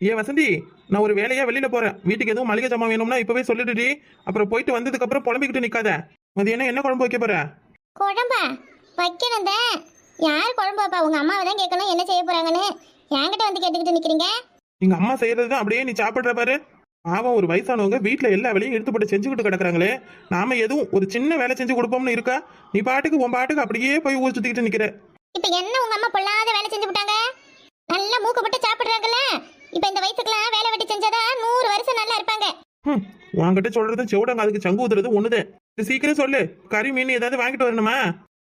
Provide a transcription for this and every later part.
ஏ வசந்தி நான் ஒரு வேலையா வெளியில போறேன். வீட்டுக்கு எதுவும் மளிகை ஜாமான் வேணும்னா இப்பவே சொல்லிடுடி. அப்புறம் போயிட்டு வந்ததுக்கு அப்புறம் புலம்பிக்கிட்டு நிக்காத. மதியம் என்ன குழம்பு வைக்க போற? குழம்பா? வைக்கணும் யார் குழம்பு வைப்பா? உங்க அம்மாவை தான் கேட்கணும் என்ன செய்ய போறாங்கன்னு. என்கிட்ட வந்து கேட்டுக்கிட்டு நிக்கிறீங்க? எங்க அம்மா செய்யறது தான் அப்படியே நீ சாப்பிடுற பாரு. பாவம் ஒரு வயசானவங்க வீட்ல எல்லா வேலையும் எடுத்துப்பட்டு செஞ்சுக்கிட்டு கிடக்குறாங்களே. நாம எதுவும் ஒரு சின்ன வேலை செஞ்சு கொடுப்போம்னு இருக்கா? நீ பாட்டுக்கு உன் பாட்டுக்கு அப்படியே போய் ஊர் சுத்திக்கிட்டு நிக்கிற. இப்ப என்ன உங்க அம்மா பொல்லாத வேலை செஞ்சு விட்டாங்க? நல்லா மூக்க போட்டு சாப்பிடுறாங்கல்ல? இப்ப இந்த வயசுக்குலாம் வேலை வெட்டி செஞ்சாதான் நூறு வருஷம் நல்லா இருப்பாங்க. ஹம், உன்கிட்ட சொல்றது செவுடங்க அதுக்கு சங்கு ஊத்துறது ஒண்ணுது. இது சீக்கிரம் சொல்லு. கறி மீன் ஏதாவது வாங்கிட்டு வரணுமா?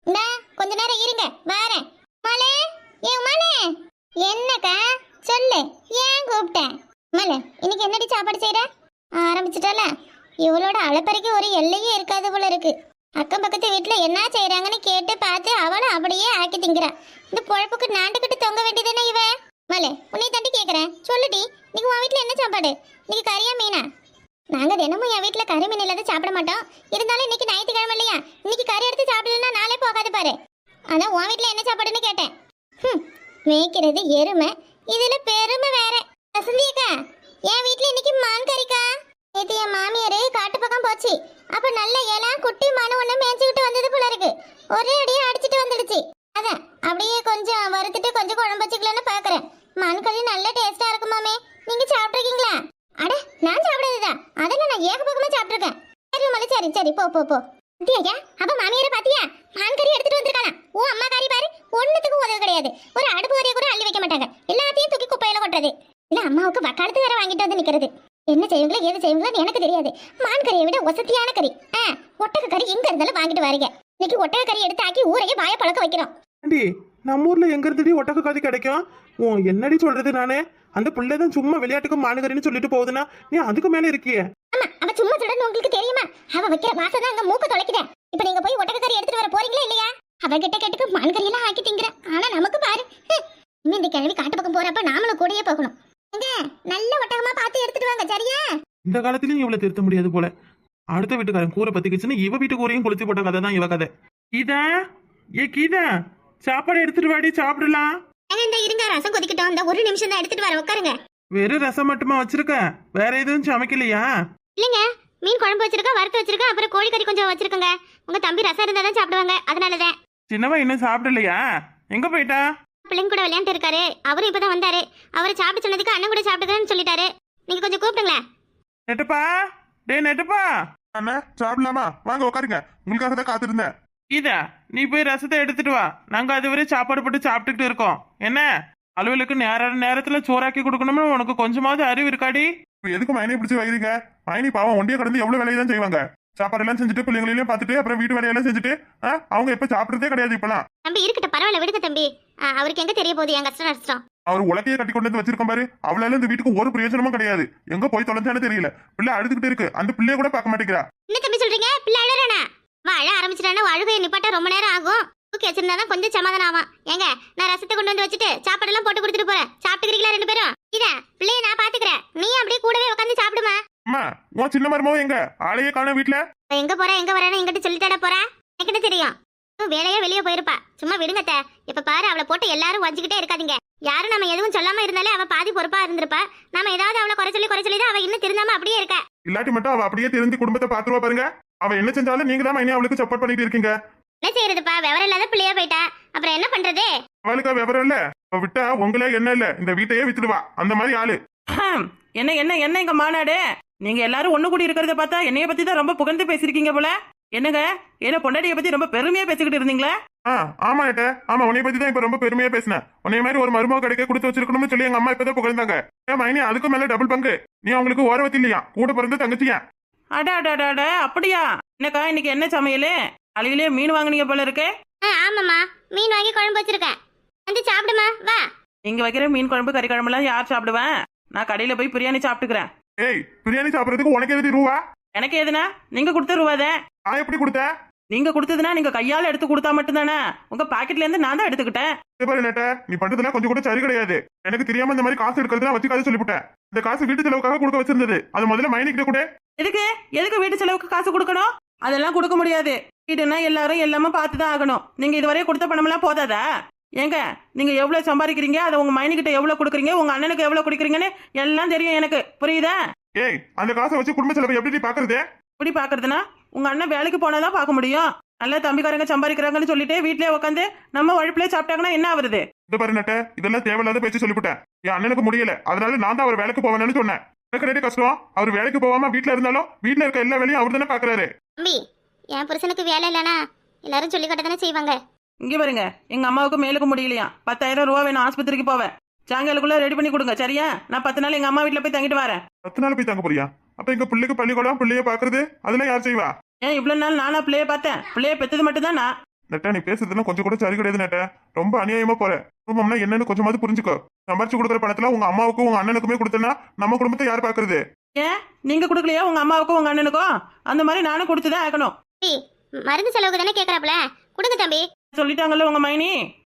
இந்தா கொஞ்ச நேரம் இருங்க. வாரேன். மலே ஏன் மலே. என்னக்கா? சொல்லு. ஏன் கூப்பிட்டேன்? மலே இன்னைக்கு என்னடி சாப்பாடு செய்யற ஆரம்பிச்சிட்டால இவளோட அலப்பறைக்கு ஒரு எல்லையே இருக்காது போல இருக்கு. அக்கம் பக்கத்து வீட்டுல என்ன செய்யறாங்கன்னு கேட்டு பார்த்து அவளும் அப்படியே ஆக்கி திங்கிறா. இந்த பொழப்புக்கு நாண்டுகிட்டு தொங்க வேண்டியதானே இவ? மலே உன்னை தட்டி கேட்குறேன் சொல்லுடி நீங்கள் உன் வீட்டில் என்ன சாப்பாடு? இன்னைக்கு கறியா மீனா? நாங்க தினமும் என் வீட்டில் கறி மீன் இல்லாத சாப்பிட மாட்டோம். இருந்தாலும் இன்னைக்கு ஞாயிற்றுக்கிழமை இல்லையா? இன்னைக்கு கறி எடுத்து சாப்பிடலன்னா நாளே போகாது பாரு. அதான் உன் வீட்டில் என்ன சாப்பாடுன்னு கேட்டேன். ம் மேய்க்கிறது எருமை. இதில் பெருமை வேற. வசந்தி அக்கா என் வீட்டில் இன்னைக்கு மான் கறிக்கா? நேற்று என் மாமியார் காட்டு பக்கம் போச்சு. அப்போ நல்ல இலை குட்டி மனு ஒன்று மேய்ச்சிக்கிட்டு வந்தது போல இருக்கு. ஒரே அடியா அடிச்சிட்டு வந்துடுச்சு. அதான் அப்படியே கொஞ்சம் வறுத்துட்டு கொஞ்சம் குழம்பு வச்சுக்கலான்னு பார்க்குறேன் மான் கறி நல்ல டேஸ்டா இருக்குமாமே நீங்க சாப்பிட்டுருக்கீங்களா? அட நான் சாப்பிடாதுதான் அதெல்லாம் நான் ஏகபோகமா சாப்பிட்டுருக்கேன். சரி மலை சரி சரி போ போ போ. பாத்தியா அப்ப மாமியார பாத்தியா? மான் கறி எடுத்துட்டு வந்திருக்கானா ஓ அம்மா கறி பாரு. ஒண்ணுத்துக்கும் உதவு கிடையாது. ஒரு அடுப்பு வரைய கூட அள்ளி வைக்க மாட்டாங்க. எல்லாத்தையும் தூக்கி குப்பையில கொட்டுறது. இல்ல அம்மாவுக்கு வக்காலத்து வேற வாங்கிட்டு வந்து நிக்கிறது. என்ன செய்வீங்களோ ஏது செய்வீங்களோ எனக்கு தெரியாது. மான் கறியை விட வசதியான கறி. ஆ ஒட்டக கறி எங்க இருந்தாலும் வாங்கிட்டு வரீங்க. இன்னைக்கு ஒட்டக கறி எடுத்து ஆக்கி ஊரையே வாய பழக்க வைக்கிறோம். நம்ம ஊர்ல எங்க இருந்துடி ஒட்டக கறி கிடைக்கும்? ஓ என்னடி சொல்றது நானு? அந்த பிள்ளை தான் சும்மா விளையாட்டுக்கு மானுகரின்னு சொல்லிட்டு போகுதுன்னா நீ அதுக்கு மேல இருக்கியே? ஆமா அவ சும்மா சொல்றன்னு உங்களுக்கு தெரியுமா? அவ வைக்கிற வாசம் தான் அங்க மூக்க தொலைக்குதே. இப்ப நீங்க போய் ஒட்டக கறி எடுத்துட்டு வர போறீங்களா இல்லையா? அவ கிட்ட கேட்டுக்கு மான் கறி எல்லாம் ஆக்கி திங்கிற. ஆனா நமக்கு பாரு. இனிமே இந்த கிழவி காட்டு பக்கம் போறப்ப நாமளும் கூடயே போகணும். எங்க? நல்ல ஒட்டகமா பார்த்து எடுத்துட்டு வாங்க சரியா? இந்த காலத்துலயும் இவளை திருத்த முடியாது போல. அடுத்த வீட்டுக்காரன் கூரை பத்திக்கிச்சுன்னு இவ வீட்டு கூரையும் கொளுத்தி போட்ட கதை தான் இவ கதை. கீதா? ஏ கீதா? சாப்பாடு எடுத்துட்டு வாடி சாப்பிடலாம். ஏங்க, இந்த இருங்க ரசம் கொதிக்கட்டும். இந்த ஒரு நிமிஷம் தான் எடுத்துட்டு வர உட்காருங்க. வெறும் ரசம் மட்டுமா வச்சிருக்க? வேற எதுவும் சமைக்கலையா? இல்லைங்க மீன் குழம்பு வச்சிருக்கா வறுத்து வச்சிருக்கா அப்புறம் கோழிக்கறி கொஞ்சம் வச்சிருக்கங்க. உங்க தம்பி ரசம் இருந்தா தான் சாப்பிடுவாங்க அதனாலதான் சின்னவன் இன்னும் சாப்பிடலையா? எங்க போயிட்டா? பிள்ளைங்க கூட விளையாண்டு இருக்காரு. அவரும் இப்பதான் வந்தாரு. அவரை சாப்பிட சொன்னதுக்கு அண்ணன் கூட சாப்பிட்டுக்கிறேன்னு சொல்லிட்டாரு. நீங்க கொஞ்சம் கூப்பிடுங்களேன் நெட்டப்பா? டேய் நெட்டப்பா? அண்ணா சாப்பிடலாமா? வாங்க உட்காருங்க. உங்களுக்காக தான் காத்திருந்தேன். கீதா நீ போய் ரசத்தை எடுத்துட்டு வா. நாங்க அதுவரை சாப்பாடு போட்டு சாப்பிட்டுக்கிட்டு இருக்கோம். என்ன? அலுவலுக்கு நேர நேரத்துல சோறாக்கி கொடுக்கணும்னு உனக்கு கொஞ்சமாவது அறிவு இருக்காடி? எதுக்கு மைனி பிடிச்சி வைக்கிறீங்க? மைனி பாவம் ஒண்டிய கடந்து எவ்வளவு வேலையை தான் செய்வாங்க? சாப்பாடு எல்லாம் செஞ்சுட்டு பிள்ளைங்களையும் பார்த்துட்டு அப்புறம் வீட்டு வேலையெல்லாம் செஞ்சுட்டு அவங்க இப்ப சாப்பிடுறதே கிடையாது இப்பலாம் தம்பி இருக்கட்டும் பரவாயில்ல விடுங்க தம்பி. அவருக்கு எங்க தெரிய போகுது? என் கஷ்டம் நஷ்டம் அவர் உலக்கையே கட்டி கொண்டு வந்து வச்சிருக்கோம் பாரு. அவளால இந்த வீட்டுக்கு ஒரு பிரயோஜனமும் கிடையாது. எங்க போய் தொலைஞ்சானு தெரியல. பிள்ளை அழுதுகிட்டு இருக்கு. அந்த பிள்ளைய கூட பார்க்க மாட்டேங்கிறா. என்ன தம்பி சொல்றீங்க? பிள்ளை அழறானா வா அழ ஆரம்பிச்சிட்டானா அழுகையை நிப்பாட்ட ரொம்ப நேரம் ஆகும். தூக்கி வச்சிருந்தா கொஞ்சம் சமாதானம் ஆகும் ஏங்க நான் ரசத்தை கொண்டு வந்து வச்சுட்டு சாப்பாடெல்லாம் போட்டு கொடுத்துட்டு போறேன். சாப்பிட்டுக்கிறீங்களா ரெண்டு பேரும்? இத பிள்ளைய நான் பாத்துக்கிறேன். நீ அப்படியே கூடவே உட்காந்து சாப்பிடுமா? அம்மா உன் சின்ன மருமோ எங்க? ஆளையே காண வீட்டுல அவ எங்க போறா எங்க வரேன்னு எங்கிட்ட சொல்லிட்டாடா போறா? எனக்கு தெரியும். வேலையா வெளியே போயிருப்பா. சும்மா விடுங்க அத்தை. இப்ப பாரு அவளை போட்டு எல்லாரும் வஞ்சுக்கிட்டே இருக்காதீங்க. யாரும் நம்ம எதுவும் சொல்லாம இருந்தாலே அவ பாதி பொறுப்பா இருந்திருப்பா. நம்ம ஏதாவது அவளை குறை சொல்லி குறை சொல்லி தான் அவ இன்னும் திருந்தாம அப்படியே இருக்கா. இல்லாட்டி மட்டும் அவ அப்படியே திறந்து குடும்பத்தை பாத்துருவா பாருங்க. அவ என்ன செஞ்சாலும் நீங்க தான் மைனி அவளுக்கு சப்போர்ட் பண்ணிட்டு இருக்கீங்க. என்ன செய்யறதுப்பா? விவரம் இல்லாத பிள்ளையா போயிட்டா? அப்புறம் என்ன பண்றது? அவளுக்கு விவரம் இல்ல. அவ விட்டா உங்களே என்ன இல்ல. இந்த வீட்டையே வித்துடுவா. அந்த மாதிரி ஆளு. என்ன என்ன என்ன இங்க மாநாடு? நீங்க எல்லாரும் ஒண்ணு கூடி இருக்கிறத பார்த்தா என்னைய பத்தி தான் ரொம்ப புகழ்ந்து பேசிருக்கீங்க போல. என்னங்க? என்ன பொண்டாட்டிய பத்தி ரொம்ப பெருமையா பேசிக்கிட்டு இருந்தீங்களே? ஆ ஆமா ஏட்ட. ஆமா உன்னைய பத்தி தான் இப்ப ரொம்ப பெருமையா பேசினேன். உன்னைய மாதிரி ஒரு மருமக கிடைக்க கொடுத்து வச்சிருக்கணும்னு சொல்லி எங்க அம்மா இப்பதான் புகழ்ந்தாங்க. ஏன் மைனி அதுக்கு மேல டபுள் பங்கு. நீ அவங்களுக்கு ஓரவத்தி இல்லையா? கூட பிறந்த தங்கச்சியா? அட அட அட அட அப்படியா? என்னக்கா இன்னைக்கு என்ன சமையல்? காலையிலே மீன் வாங்குனீங்க போல இருக்கே. ஆ, ஆமாம்மா. மீன் வாங்கி குழம்பு வச்சிருக்கேன். வந்து சாப்பிடுமா? வா. நீங்க வைக்கிற மீன் குழம்பு கறி குழம்புலாம் யார் சாப்பிடுவேன் நான் கடையில போய் பிரியாணி சாப்பிட்டுக்கிறேன். ஏய் பிரியாணி சாப்பிடறதுக்கு உனக்கு எதுக்கு ரூபா? எனக்கு எதுனா? நீங்க கொடுத்த ரூபாதே நான் எப்படி கொடுத்தேன் நீங்க கொடுத்ததுன்னா நீங்க கையால எடுத்து கொடுத்தா மட்டும்தானே? உங்க பாக்கெட்ல இருந்து நான் தான் எடுத்துக்கிட்டேன். இது பாரு நேட்ட நீ பண்றதுலாம் கொஞ்சம் கூட சரி கிடையாது. எனக்கு தெரியாம இந்த மாதிரி காசு எடுக்கிறதுலாம் வச்சுக்காது சொல்லிவிட்டேன். இந்த காசு வீட்டு செலவுக்காக கொடுக்க வச்சிருந்தது. அது முதல்ல மைனி கிட்ட கூட. எதுக்கு? எதுக்கு வீட்டு செலவுக்கு காசு கொடுக்கணும்? அதெல்லாம் கொடுக்க முடியாது. வீடுனா எல்லாரும் எல்லாமே பார்த்து தான் ஆகணும். நீங்க இதுவரை கொடுத்த பணமெல்லாம் போதாதா? ஏங்க நீங்க எவ்வளவு சம்பாதிக்கிறீங்க? அதை உங்க மைனிக்கிட்ட எவ்வளவு கொடுக்குறீங்க? உங்க அண்ணனுக்கு எவ்வளவு கொடுக்குறீங்கன்னு எல்லாம் தெரியும் எனக்கு. புரியுதா? ஏய் அந்த காசை வச்சு குடும்ப செலவை எப்படி பாக்குறது எப்படி பாக்குறதுனா உங்க அண்ணன் வேலைக்கு போனாதான் பார்க்க முடியும். நல்லா தம்பிக்காரங்க சம்பாதிக்கிறாங்கன்னு சொல்லிட்டு வீட்லயே உட்காந்து நம்ம உழைப்புலயே சாப்பிட்டாங்கன்னா என்ன ஆகுறது? இந்த பாரு நட்ட. இதெல்லாம் தேவையில்லாத பேச்சு சொல்லிவிட்டேன். என் அண்ணனுக்கு முடியல. அதனால நான் தான் அவர் வேலைக்கு போவேன்னு சொன்னேன். எனக்கு ரெடி கஷ்டம். அவர் வேலைக்கு போகாம வீட்ல இருந்தாலும் வீட்ல இருக்க எல்லா வேலையும் அவர் தானே பாக்குறாரு. தம்பி என் புருஷனுக்கு வேலை இல்லைனா எல்லாரும் சொல்லி தானே செய்வாங்க. இங்க பாருங்க எங்க அம்மாவுக்கு மேலுக்கு முடியலையா? பத்தாயிரம் ரூபா வேணும் ஆஸ்பத்திரிக்கு போவேன். சாயங்காலுக்குள்ள ரெடி பண்ணி கொடுங்க சரியா? நான் பத்து நாள் எங்க அம்மா வீட்ல போய் தங்கிட்டு வரேன். பத்து நாள் போய் தங்க போறியா? அப்ப எங்க பிள்ளைக்கு பள்ளிக்கூடம் பிள்ளைய பாக்குறது அதெல்லாம் யார் செய்வா? ஏன் இவ்வளவு நாள் நானா பிள்ளைய பார்த்தேன். பிள்ளைய பெத்தது மட்டும் நான் நட்டா நீ பேசுறதுலாம் கொஞ்சம் கூட சரி கிடையாது நட்ட. ரொம்ப அநியாயமா போற. குடும்பம்னா என்னன்னு கொஞ்சமாவது புரிஞ்சுக்கோ. சம்பாரிச்சு கொடுக்குற பணத்துல உங்க அம்மாவுக்கும் உங்க அண்ணனுக்குமே கொடுத்தனா நம்ம குடும்பத்தை யார் பாக்குறது ஏன் நீங்க கொடுக்கலையா உங்க அம்மாவுக்கும் உங்க அண்ணனுக்கும்? அந்த மாதிரி நானும் கொடுத்துதான் ஆகணும். மருந்து செலவுக்கு தானே கேட்கறாப்ல கொடுங்க தம்பி. சொல்லிட்டாங்கல்ல உங்க மைனி?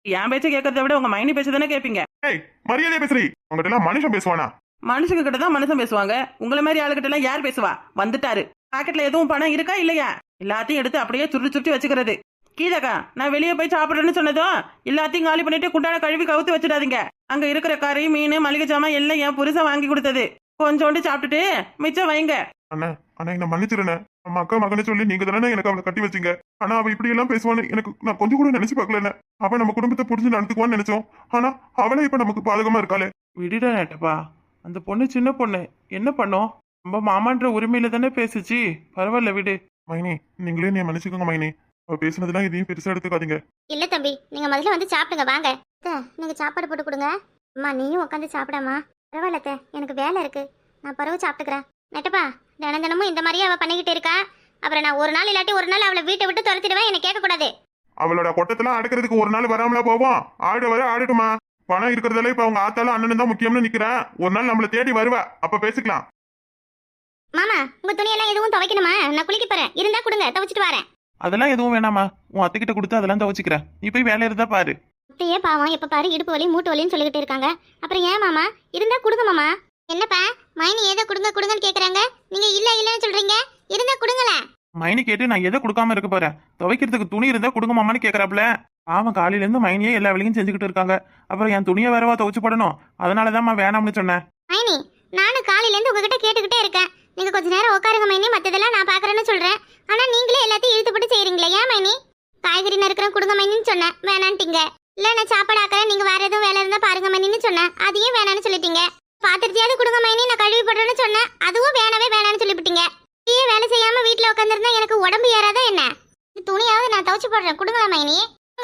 என் பேச்ச கேட்கறத விட உங்க மைனி பேச்ச தானே கேட்பீங்க ஏய் மரியாதை பேசுறீ உங்ககிட்ட எல்லாம் மனுஷன் பேசுவானா? மனுஷங்க கிட்ட தான் மனுஷன் பேசுவாங்க. உங்களை மாதிரி ஆளுகிட்ட எல்லாம் யார் பேசுவா? வந்துட்டாரு. பாக்கெட்ல எதுவும் பணம் இருக்கா இல்லையா? எல்லாத்தையும் எடுத்து அப்படியே சுருட்டி சுருட்டி வச்சுக்கிறது. கீதக்கா நான் வெளியே போய் சாப்பிடுறேன்னு சொன்னதும் எல்லாத்தையும் காலி பண்ணிட்டு குண்டான கழுவி கவுத்து வச்சிடாதீங்க. அங்க இருக்கிற கறி மீன் மளிகை சாமான் எல்லாம் என் புருஷன் வாங்கி கொடுத்தது. கொஞ்சோண்டு சாப்பிட்டுட்டு மிச்சம் வைங்க. அண்ணா அண்ணா என்ன மன்னிச்சிருண்ணே. நம்ம அக்கா மகனை சொல்லி நீங்க தானே எனக்கு அவளை கட்டி வச்சீங்க. ஆனா அவ இப்படி எல்லாம் பேசுவான்னு எனக்கு நான் கொஞ்சம் கூட நினைச்சு பார்க்கல அவன் நம்ம குடும்பத்தை புரிஞ்சு நடந்துக்குவான்னு நினைச்சோம். ஆனா அவளே இப்ப நமக்கு பாதகமா இருக்காளே. விடுடா நேட்டப்பா அந்த பொண்ணு சின்ன பொண்ணு. என்ன பண்ணோம்? நம்ம மாமான்ற உரிமையில தானே பேசுச்சு. பரவாயில்ல விடு. மைனி நீங்களே நீ மன்னிச்சுக்கோங்க மைனி. அவ பேசுனதெல்லாம் எதையும் பெருசா எடுத்துக்காதீங்க. இல்ல தம்பி நீங்க முதல்ல வந்து சாப்பிடுங்க வாங்க. அத்தை, நீங்க சாப்பாடு போட்டு கொடுங்க. அம்மா நீயும் உட்காந்து சாப்பிடாமா? பரவாயில்ல அத்தை, எனக்கு வேலை இருக்கு. நான் பரவ சாப்பிட்டுக்கிறேன். நெட்டப்பா தினம் தினமும் இந்த மாதிரியே அவ பண்ணிக்கிட்டு இருக்கா? அப்புறம் நான் ஒரு நாள் இல்லாட்டி ஒரு நாள் அவளை வீட்டை விட்டு துரத்திடுவேன் என்ன கேட்க கூடாது அவளோட கொட்டத்தெல்லாம் அடக்கிறதுக்கு ஒரு நாள் வராமலா போவோம்? ஆடு வர ஆடுட்டுமா? பணம் இருக்கிறதால இப்ப அவங்க ஆத்தாலும் அண்ணனும் தான் முக்கியம்னு நிக்கிறேன் ஒரு நாள் நம்மள தேடி வருவா. அப்ப பேசிக்கலாம். மாமா உங்க துணியெல்லாம் எதுவும் துவைக்கணுமா? நான் குளிக்க போறேன். இருந்தா கொடுங்க துவைச்சிட்டு வரேன். அதெல்லாம் எதுவும் வேணாமா உன் அத்தைக்கிட்ட கொடுத்து அதெல்லாம் துவச்சிக்கிறேன். நீ போய் வேலை இருந்தா பாரு. இப்பயே பாவம் எப்ப பாரு இடுப்பு வலி மூட்டு வலின்னு சொல்லிக்கிட்டு இருக்காங்க. அப்புறம் ஏன் மாமா? இருந்தா கொடுங்க மாமா. என்னப்பா? மைனி ஏதோ கொடுங்க கொடுங்கன்னு கேக்குறாங்க. நீங்க இல்ல இல்லன்னு சொல்றீங்க. இருந்தா கொடுங்களேன் மைனி கேட்டு நான் எதை கொடுக்காம இருக்க போறேன்? துவைக்கிறதுக்கு துணி இருந்தா கொடுங்க மாமான்னு கேக்குறாப்ல அவன் காலையில இருந்து மைனியே எல்லா வேலையும் செஞ்சுக்கிட்டு இருக்காங்க. அப்புறம் என் துணியை வேறவா துவைச்சு போடணும். அதனாலதான் வேணாம்னு சொன்னேன். மைனி நானும் காலையில இருந்து உங்ககிட்ட கேட்டுக்கிட்டே இருக்கேன். நீங்க கொஞ்ச நேரம் உட்காருங்க மைனி. மத்ததெல்லாம் நான் பாக்குறேன்னு சொல்றேன். ஆனா நீங்களே எல்லாத்தையும் இழுத்து போட்டு செய்றீங்களே ஏன் மைனி? காய்கறி நறுக்கிறேன் கொடுங்க மைனின்னு சொன்னேன். வேணான்ட்டீங்க. இல்ல நான் சாப்பாடு ஆக்குறேன் நீங்க வேற எதுவும் வேலை இருந்தா பாருங்க மைனின்னு சொன்னேன். அதையும் வேணான்னு சொல்லிட்டீங்க. பாத்திரத்தையாவது கொடுங்க மைனி நான் கழுவி போடுறேன்னு சொன்னேன். அதுவும் வேணவே வேணான்னு சொல்லிவிட்டீங்க. நீயே வேலை செய்யாம வீட்டுல உட்காந்துருந்தா எனக்கு உடம்பு ஏறாதா என்ன? இந்த துணியாவது நான் துவச்சி போடுறேன். கொடுங்களா மைனி?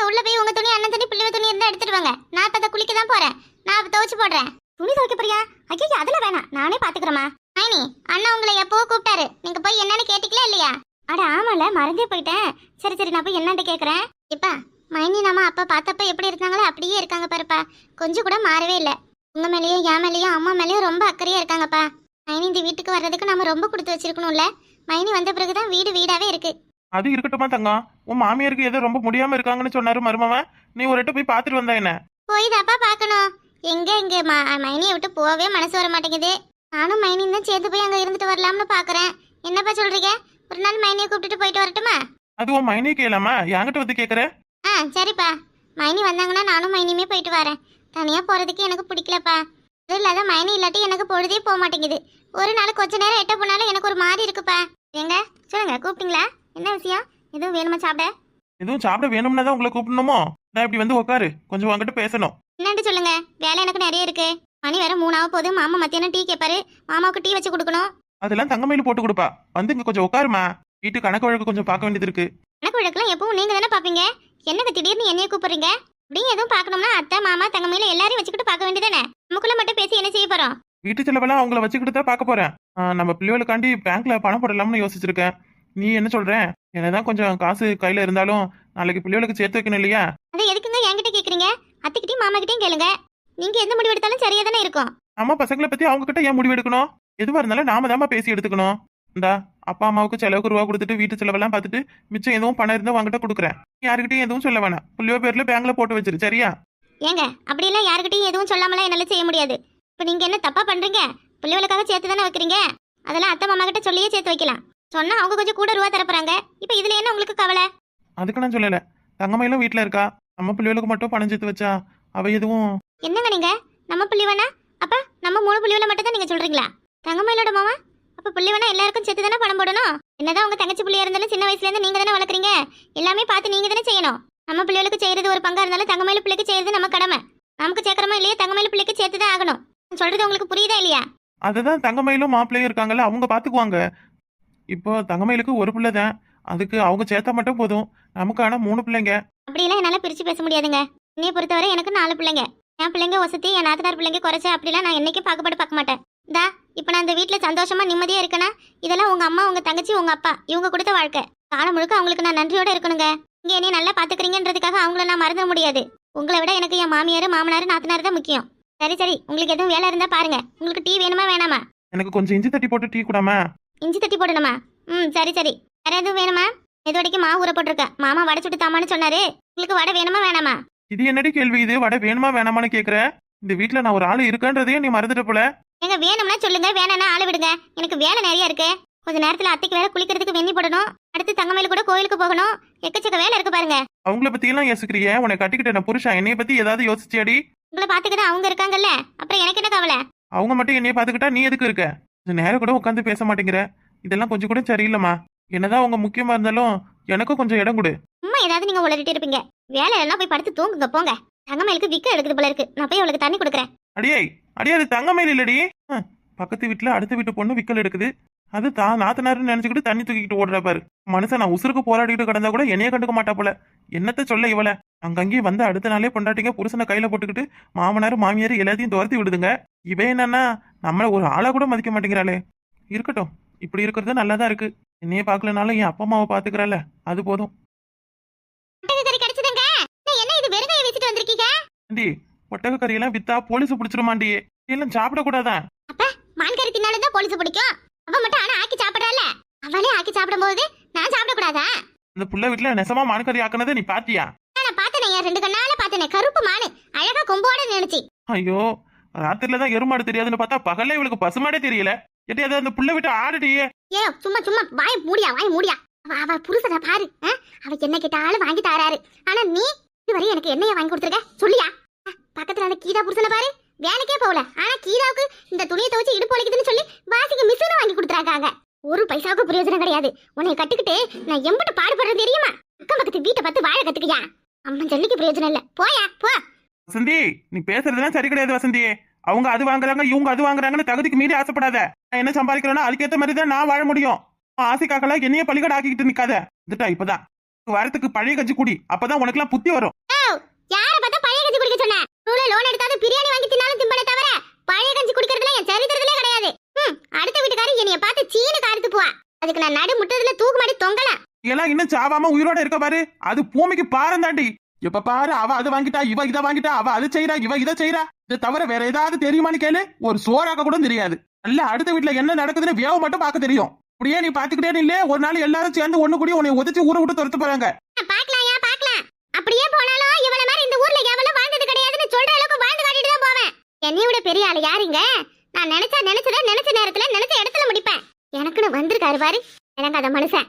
உள்ள போய் உங்க துணி அண்ணன் துணி பிள்ளை துணி இருந்தா எடுத்துட்டு வாங்க. நான் இப்ப அதை குளிக்க தான் போறேன். நான் துவச்சு போடுறேன். துணி துவைக்க போறியா? ஐயோ அதெல்லாம் வேணாம். நானே பாத்துக்கிறேமா மைனி அண்ணா உங்களை எப்போ கூப்பிட்டாரு. நீங்க போய் என்னன்னு கேட்டீங்களா இல்லையா? அட ஆமால மறந்தே போயிட்டேன். சரி சரி நான் போய் என்னன்ட்டு கேக்குறேன். இப்பா மைனி நம்ம அப்பா பார்த்தப்ப எப்படி இருந்தாங்களோ அப்படியே இருக்காங்க பாருப்பா. கொஞ்சம் கூட மாறவே இல்லை. உங்க மேலேயும் என் மேலேயும் அம்மா மேலேயும் ரொம்ப அக்கறையா இருக்காங்கப்பா. மைனி இந்த வீட்டுக்கு வர்றதுக்கு நம்ம ரொம்ப கொடுத்து வச்சிருக்கணும்ல. மைனி வந்த பிறகுதான் வீடு வீடாவே இருக்கு. அது இருக்கட்டுமா தங்கம்? உன் மாமியாருக்கு ஏதோ ரொம்ப முடியாம இருக்காங்கன்னு சொன்னாரு மருமவன் நீ ஒரு போய் பாத்துட்டு வந்தா என்ன? போய் தாப்பா பார்க்கணும். எங்க இங்க மைனியை விட்டு போகவே மனசு வர மாட்டேங்குது. நானும் மைனியும் தான் சேர்த்து போய் அங்க இருந்துட்டு வரலாம்னு பாக்குறேன். என்னப்பா சொல்றீங்க? ஒரு நாள் மைனியை கூப்பிட்டுட்டு போயிட்டு வரட்டுமா? அது உன் மைனே கேளாமா? என்கிட்ட வந்து கேக்குற? ஆ சரிப்பா. மைனி வந்தாங்கன்னா நானும் மைனியுமே போயிட்டு வரேன். தனியா போறதுக்கு எனக்கு பிடிக்கலப்பா. அது இல்லாத மைனி இல்லாட்டி எனக்கு பொழுதே போக மாட்டேங்குது. ஒரு நாள் கொஞ்ச நேரம் எட்ட போனாலும் எனக்கு ஒரு மாதிரி இருக்குப்பா. எங்க சொல்லுங்க கூப்பிட்டீங்களா? என்ன விஷயம்? எதுவும் வேணுமா சாப்பிட? எதுவும் சாப்பிட வேணும்னா தான் உங்களை கூப்பிடணுமோ? நான் இப்படி வந்து உட்காரு கொஞ்சம் உங்ககிட்ட பேசணும். என்னன்னு சொல்லுங்க. வேலை எனக்கு நிறைய இருக்கு. மணி வேற மூணாவ போகுது. மாமா மத்தியானம் டீ கேட்பாரு மாமாவுக்கு டீ வச்சு கொடுக்கணும். அதெல்லாம் தங்கமயில போட்டு கொடுப்பா. வந்து இங்க கொஞ்சம் உட்காருமா. வீட்டு கணக்கு வழக்கு கொஞ்சம் பார்க்க வேண்டியது இருக்கு. கணக்கு வழக்கெல்லாம் எப்பவும் நீங்க தானே பாப்பீங்க என்னங்க திடீர்னு என்னைய கூப்பிடுறீங்க? அப்படியும் எதுவும் பார்க்கணும்னா அத்தை மாமா தங்கமையில எல்லாரையும் வச்சுக்கிட்டு பார்க்க வேண்டியதானே நமக்குள்ள மட்டும் பேசி என்ன செய்ய போறோம்? வீட்டு செலவெல்லாம் அவங்கள வச்சுக்கிட்டு தான் பார்க்க போறேன். நம்ம பிள்ளைகளுக்காண்டி பேங்க்ல பணம் போடலாம்னு யோசிச்சிருக்கேன். நீ என்ன சொல்ற? என்னதான் கொஞ்சம் காசு கையில இருந்தாலும் நாளைக்கு பிள்ளைகளுக்கு சேர்த்து வைக்கணும் இல்லையா? அதை எதுக்குங்க என்கிட்ட கேக்குறீங்க? அத்தைக்கிட்டையும் மாமா கிட்டயும் கேளுங்க. நீங்க எந்த முடிவு எடுத்தாலும் சரியா தானே இருக்கும். அம்மா பசங்களை பத்தி அவங்க கிட்ட ஏன் முடிவு எடுக்கணும்? எதுவா இருந்தாலும் நாம தாம்மா பேசி எடுத்துக்கணும். இந்தா அப்பா அம்மாவுக்கு செலவுக்கு ரூபா கொடுத்துட்டு வீட்டு செலவெல்லாம் பார்த்துட்டு மிச்சம் எதுவும் பணம் இருந்தா உங்ககிட்ட கொடுக்குறேன். யாருக்கிட்டையும் எதுவும் சொல்ல வேணாம். புள்ளியோ பேர்ல பேங்க்ல போட்டு வச்சிரு சரியா? ஏங்க அப்படியெல்லாம் யாருக்கிட்டையும் எதுவும் சொல்லாமலாம் என்னால செய்ய முடியாது. இப்போ நீங்க என்ன தப்பா பண்றீங்க? பிள்ளைகளுக்காக சேர்த்து தானே வைக்கிறீங்க? அதெல்லாம் அத்தை மாமா கிட்ட சொல்லியே சேர்த்து வைக்கலாம். சொன்னா அவங்க கொஞ்சம் கூட ரூபா தரப்போறாங்க. இப்போ இதுல என்ன உங்களுக்கு கவலை? அதுக்கு நான் சொல்லல. தங்கமயிலும் வீட்டுல இருக்கா? நம்ம பிள்ளைகளுக்கு மட்டும் பணம் சேர்த்து வச்சா அவ எதுவும் என்னங்க நீங்க? நம்ம புள்ளி வேணா அப்ப நம்ம மூணு புள்ளி வேணா மட்டும் தான் நீங்க சொல்றீங்களா? தங்கமயிலோட மாமா? அப்ப புள்ளி வேணா எல்லாருக்கும் சேர்த்து தானே பணம் போடணும்? என்னதான் உங்க தங்கச்சி புள்ளியா இருந்தாலும் சின்ன வயசுல இருந்து நீங்க தானே வளர்க்குறீங்க? எல்லாமே பார்த்து நீங்க தானே செய்யணும். நம்ம பிள்ளைகளுக்கு செய்யறது ஒரு பங்கா இருந்தாலும் தங்கமயில பிள்ளைக்கு செய்யறது நம்ம கடமை. நமக்கு சேர்க்கறமா இல்லையா? தங்கமயில பிள்ளைக்கு சேர்த்து தான் ஆகணும். சொல்றது உங்களுக்கு புரியுதா இல்லையா? அதுதான் தங்கமயிலும் மாப்பிள்ளையும் இருக்காங்கல்ல அவங்க பாத்துக்குவாங்க. இப்போ தங்கமயிலுக்கு ஒரு பிள்ளை தான். அதுக்கு அவங்க சேர்த்தா மட்டும் போதும். நமக்கு ஆனா மூணு பிள்ளைங்க. அப்படிலாம் என்னால பிரிச்சு பேச முடியாதுங்க. என்னைய பொறுத்தவரை எனக்கு நாலு பிள்ளைங்க. என் பிள்ளைங்க வசதி என் நாத்தனார் பிள்ளைங்க குறைச்ச அப்படிலாம் நான் என்னைக்கும் பாகுபாடு பார்க்க மாட்டேன். தா இப்போ நான் இந்த வீட்டில் சந்தோஷமா நிம்மதியா இருக்கேனா? இதெல்லாம் உங்க அம்மா உங்க தங்கச்சி உங்க அப்பா இவங்க கொடுத்த வாழ்க்கை. காலம் முழுக்க அவங்களுக்கு நான் நன்றியோட இருக்கணுங்க. இங்க என்னைய நல்லா பாத்துக்கிறீங்கன்றதுக்காக அவங்கள நான் மறந்துட முடியாது. உங்களை விட எனக்கு என் மாமியார் மாமனார் நாத்தனார் தான் முக்கியம். சரி சரி உங்களுக்கு எதுவும் வேலை இருந்தா பாருங்க. உங்களுக்கு டீ வேணுமா வேணாமா? எனக்கு கொஞ்சம் இஞ்சி தட்டி போட்டு டீ கூடாம? இஞ்சி தட்டி போடணுமா? ம் சரி சரி. வேற எதுவும் வேணுமா? வரைக்கும் மாவு ஊற போட்டிருக்கேன் மாமா வடை சுட்டு தாமான்னு சொன்னாரு. உங்களுக்கு வடை வேணுமா வேணாமா? இது என்னடி கேள்வி? இது வடை வேணுமா வேணாமான்னு கேக்குற? இந்த வீட்ல நான் ஒரு ஆளு இருக்கன்றதையும் நீ மறந்துட்ட போல. ஏங்க வேணும்னா சொல்லுங்க. வேணாம்னா ஆள விடுங்க. எனக்கு வேலை நிறைய இருக்கு. கொஞ்ச நேரத்துல அத்தைக்கு வேற குளிக்கிறதுக்கு வெண்ணி போடணும். அடுத்து தங்கமயில கூட கோயிலுக்கு போகணும். எக்கச்சக்க வேலை இருக்கு பாருங்க. அவங்கள பத்தி எல்லாம் யோசிக்கிறிய? உன்னை கட்டிக்கிட்ட நான் புருஷன். என்னைய பத்தி ஏதாவது யோசிச்சியாடி? உங்களை பாத்துக்கிட்டு அவங்க இருக்காங்கல்ல? அப்புறம் எனக்கு என்ன கவலை? அவங்க மட்டும் என்னைய பாத்துக்கிட்டா நீ எதுக்கு இருக்க? கொஞ்ச நேரம் கூட உட்காந்து பேச மாட்டேங்கிற. இதெல்லாம் கொஞ்சம் கூட சரியில்லைம்மா. என்னதான் அவங்க முக்கியமா இருந்தாலும் எனக்கும் கொஞ்சம் இடம் கொடு. சும்மா ஏதாவது நீங்க உளறிட்டு இருப்பீங்க. வேலை எல்லாம் போய் படுத்து தூங்குங்க போங்க. தங்கமயிலுக்கு விக்க எடுக்குது போல இருக்கு. நான் போய் அவளுக்கு தண்ணி கொடுக்குறேன். அடியே அடியே அது தங்கமயில் இல்லடி. பக்கத்து வீட்டுல அடுத்த வீட்டு பொண்ணு விக்கல் எடுக்குது. அது தான் நாத்தனாருன்னு நினைச்சுக்கிட்டு தண்ணி தூக்கிட்டு ஓடுற பாரு. மனுஷன் நான் உசுருக்கு போராடிட்டு கிடந்தா கூட என்னைய கண்டுக்க மாட்டா போல. என்னத்த சொல்ல இவள? அங்கங்கேயும் வந்து அடுத்த நாளே பொண்டாட்டிங்க புருஷனை கையில போட்டுக்கிட்டு மாமனார் மாமியார் எல்லாத்தையும் துரத்தி விடுதுங்க. இவ என்னன்னா நம்மள ஒரு ஆளா கூட மதிக்க மாட்டேங்கிறாளே. இருக்கட்டும். இப்படி இருக்கிறது நல்லாதான் இருக்கு. என்னைய பார்க்கலனாலும் என் அப்பா அம்மாவை பாத்துக்கிறாள அது போதும் கறி கிடைச்சதுங்க நான் என்ன இது வெறுங்கையை வச்சுட்டு வந்திருக்கீங்க ஆண்டி ஒட்டக கறியெல்லாம் வித்தா போலீஸ் பிடிச்சிருமாண்டி. எல்லாம் சாப்பிடக்கூடாதான் மான் கறி தின்னாலும் தான் போலீஸ் பிடிக்கும். அவ மட்டும் ஆனா ஆக்கி சாப்பிடறால அவளே ஆக்கி சாப்பிடும்போது நான் சாப்பிடக்கூடாதா? இந்த புள்ள வீட்டுல நெசமா மான்கறி ஆக்குனதை நீ பாத்தியா? நான் பார்த்தனே என் ரெண்டு கண்ணால பார்த்தனே கருப்பு மானு. அழகா கொம்போட நினைச்சு. ஐயோ ராத்திரில தான் எருமாடு தெரியாதுன்னு பார்த்தா பகல்ல இவளுக்கு பசுமாடே தெரியல. எட்டி அது அந்த புள்ள விட்டு ஆடுடியே. ஏ சும்மா சும்மா வாய் மூடியா வாய் மூடியா. அவ அவ புருஷனை பாரு? அவ என்ன கேட்டாலும் வாங்கி தாராரு. ஆனா நீ இதுவரை எனக்கு என்னைய வாங்கி கொடுத்துருக்க? சொல்லியா? பக்கத்துல அந்த கீதா புருஷனை பாரு. வேலைக்கே போகல. ஆனா கீதாவுக்கு இந்த துணியை துவச்சு இடுப்பு வலிக்குதுன்னு சொல்லி வாசிக்கு மிஷினை வாங்கி கொடுத்துறாங்க ஒரு பைசாவுக்கு பிரயோஜனம் கிடையாது. உன்னை கட்டிக்கிட்டு நான் எம்பிட்டு பாடுபடுறது தெரியுமா? அக்கம் பக்கத்து வீட்டை பார்த்து வாழ கத்துக்கியா? அம்மன் ஜல்லிக்கு பிரயோஜனம் இல்ல. போயா போ. வசந்தி நீ பேசுறதுலாம் சரி கிடையாது வசந்தி. அவங்க அது வாங்குறாங்க இவங்க அது வாங்குறாங்கன்னு தகுதிக்கு மீறி ஆசைப்படாத. நான் என்ன சம்பாதிக்கிறேன்னா அதுக்கேத்த மாதிரி தான் நான் வாழ முடியும். உன் ஆசைக்காக்கெல்லாம் என்னைய பள்ளிக்கடை ஆக்கிக்கிட்டு நிக்காத. இதுட்டா இப்பதான். வரத்துக்கு பழைய கஞ்சி குடி. அப்பதான் உனக்கெல்லாம் புத்தி வரும். யார பார்த்தா பழைய கஞ்சி குடிக்க சொன்ன? நூல லோன் எடுத்தாலும் பிரியாணி வாங்கி தின்னாலும் திம்பட தவிர பழைய கஞ்சி குடிக்கிறதுல என் சரித்திரத்திலே கிடையாது. ம், அடுத்த வீட்டுக்காரர் என்னைய பார்த்து சீனு கார்த்து போவா. அதுக்கு நான் நடு முட்டதுல தூக்கு மாடி தொங்கலாம் எல்லாம் இன்னும் சாவாம உயிரோட இருக்க பாரு. அது பூமிக்கு பாரம் தாண்டி. எப்ப பாரு அவ அது வாங்கிட்டா இவ இதை வாங்கிட்டா அவ அது செய்யறா இவ இதை செய்யறா இதை தவிர வேற ஏதாவது தெரியுமான்னு கேளு. ஒரு சோறாக்க கூட தெரியாது. அல்ல அடுத்த வீட்டுல என்ன நடக்குதுன்னு வேவ மட்டும் பார்க்க தெரியும். அப்படியே நீ பாத்துக்கிட்டே இல்லையே ஒரு நாள் எல்லாரும் சேர்ந்து ஒண்ணு கூடி உன்னை உதச்சி ஊரை விட்டு துரத்து போறாங்க. பாக்கலாம்யா பாக்கலாம் அப்படியே போனாலும் இவள மாதிரி இந்த ஊர்ல எவளும் வாழ்ந்தது கிடையாதுன்னு சொல்ற அளவுக்கு வாழ்ந்து காட்டிட்டு தான் போவேன் என்னைய விட பெரிய ஆளு யாருங்க? நான் நினைச்சா நினைச்சத நினைச்ச நேரத்துல நினைச்ச இடத்துல முடிப்பேன். எனக்குன்னு வந்திருக்காரு பாரு. எனக்கு அந்த மனுஷன்.